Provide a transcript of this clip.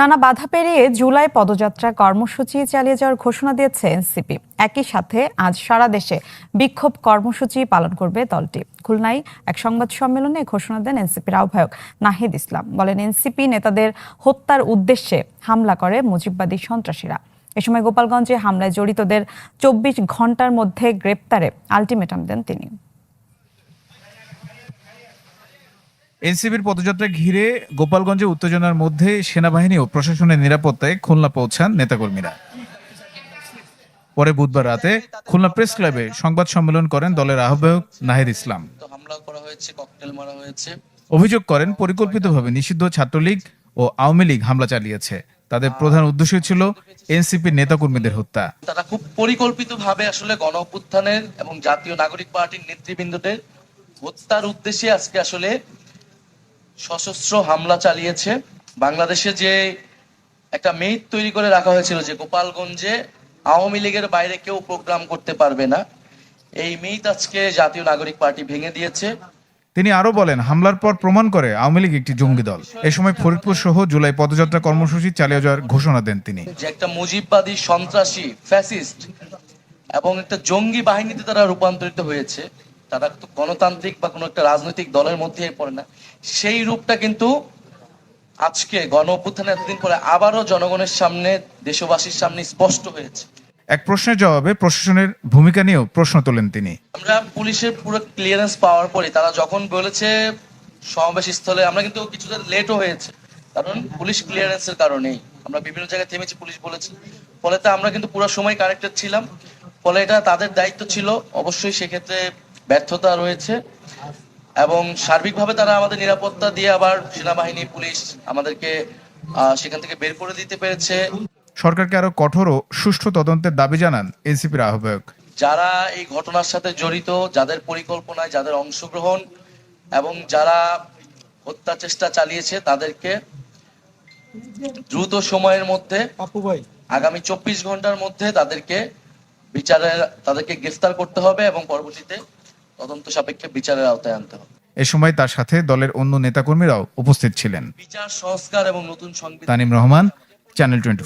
নানা বাধা পেরিয়ে জুলাই পদযাত্রা কর্মসূচি চালিয়ে যাওয়ার ঘোষণা দিয়েছে এনসিপি। একই সাথে আজ সারা দেশে বিক্ষোভ কর্মসূচি পালন করবে দলটি। খুলনায় এক সংবাদ সম্মেলনে ঘোষণা দেন এনসিপির আহ্বায়ক নাহিদ ইসলাম। বলেন, এনসিপি নেতাদের হত্যার উদ্দেশ্যে হামলা করে মুজিববাদী সন্ত্রাসীরা। এ সময় গোপালগঞ্জে হামলায় জড়িতদের চব্বিশ ঘণ্টার মধ্যে গ্রেপ্তারে আলটিমেটাম দেন তিনি। এনসিবির পদযাত্রা ঘিরে গোপালগঞ্জে উত্তেজনার মধ্যে সেনাবাহিনী ও প্রশাসনের নিরাপত্তায় খুলনা পৌঁছান নেতাকর্মীরা। পরে বুধবার রাতে খুলনা প্রেস ক্লাবে সংবাদ সম্মেলন করেন দলের আহ্বায়ক নাহিদ ইসলাম। অভিযোগ করেন পরিকল্পিতভাবে নিষিদ্ধ ছাত্রলীগ ও আওয়ামী লীগ হামলা চালিয়েছে। তাদের প্রধান উদ্দেশ্য ছিল এনসিপির নেতাকর্মীদের হত্যা। তারা খুব পরিকল্পিতভাবে আসলে গণ এবং জাতীয় নাগরিক পার্টির নেতৃবৃন্দদের হত্যার উদ্দেশ্যে আজকে আসলে সশস্ত্র হামলা চালিয়েছে। বাংলাদেশে যে একটা মেইট তৈরি করে রাখা হয়েছিল যে গোপালগঞ্জে আওয়ামী লীগের বাইরে কেউ প্রোগ্রাম করতে পারবে না এই মেইট আজকে জাতীয় নাগরিক পার্টি ভেঙে দিয়েছে। তিনি আরও বলেন হামলার পর প্রমাণ করে আওয়ামী লীগ একটি জঙ্গি দল। এ সময় ফরিদপুর সহ জুলাই পদযাত্রা কর্মসূচি চালিয়ে যাওয়ার ঘোষণা দেন তিনি। যে একটা মুজিববাদী সন্ত্রাসী ফ্যাসিস্ট এবং একটা জঙ্গি বাহিনীতে তারা রূপান্তরিত হয়েছে। তারা তো গণতান্ত্রিক বা কোনো একটা রাজনৈতিক দলের মধ্যে পড়ে না। সেই রূপটা কিন্তু আজকে গণ অভ্যুত্থানের এতদিন পরে আবারও জনগণের সামনে দেশবাসীর সামনে স্পষ্ট হয়েছে। এক প্রশ্নের জবাবে প্রশাসনের ভূমিকা নিয়েও প্রশ্ন তোলেন তিনি। আমরা পুলিশের পুরো ক্লিয়ারেন্স পাওয়ার পরে তারা যখন বলেছে সমাবেশ স্থলে আমরা কিন্তু কিছুটা লেটও হয়েছে। কারণ পুলিশ ক্লিয়ারেন্সের কারণেই। আমরা বিভিন্ন জায়গায় থেমেছি পুলিশ বলেছে। ফলে তো আমরা কিন্তু পুরো সময় কানেক্টেড ছিলাম। ফলে এটা তাদের দায়িত্ব ছিল। অবশ্যই সেক্ষেত্রে ব্যর্থতা রয়েছে এবং সার্বিকভাবে তারা আমাদের নিরাপত্তা দিয়ে আবার সেনাবাহিনী পুলিশ আমাদেরকে আহ, সেখান থেকে বের করে দিতে পেরেছে। সরকারকে আরও কঠোর ও সুষ্ঠু তদন্তের দাবি জানান এনসিপির আহ্বায়ক। যারা এই ঘটনার সাথে জড়িত যাদের পরিকল্পনায় যাদের অংশগ্রহণ এবং যারা হত্যা চেষ্টা চালিয়েছে তাদেরকে দ্রুত সময়ের মধ্যে আগামী চব্বিশ ঘণ্টার মধ্যে তাদেরকে বিচারের তাদেরকে গ্রেফতার করতে হবে এবং পরবর্তীতে তদন্ত সাপেক্ষে বিচারের আওতায় আনতে হবে। এ সময় তার সাথে দলের অন্য নেতাকর্মীরাও উপস্থিত ছিলেন। বিচার সংস্কার এবং নতুন সংবিধান তানিম রহমান চ্যানেল টোয়েন্টি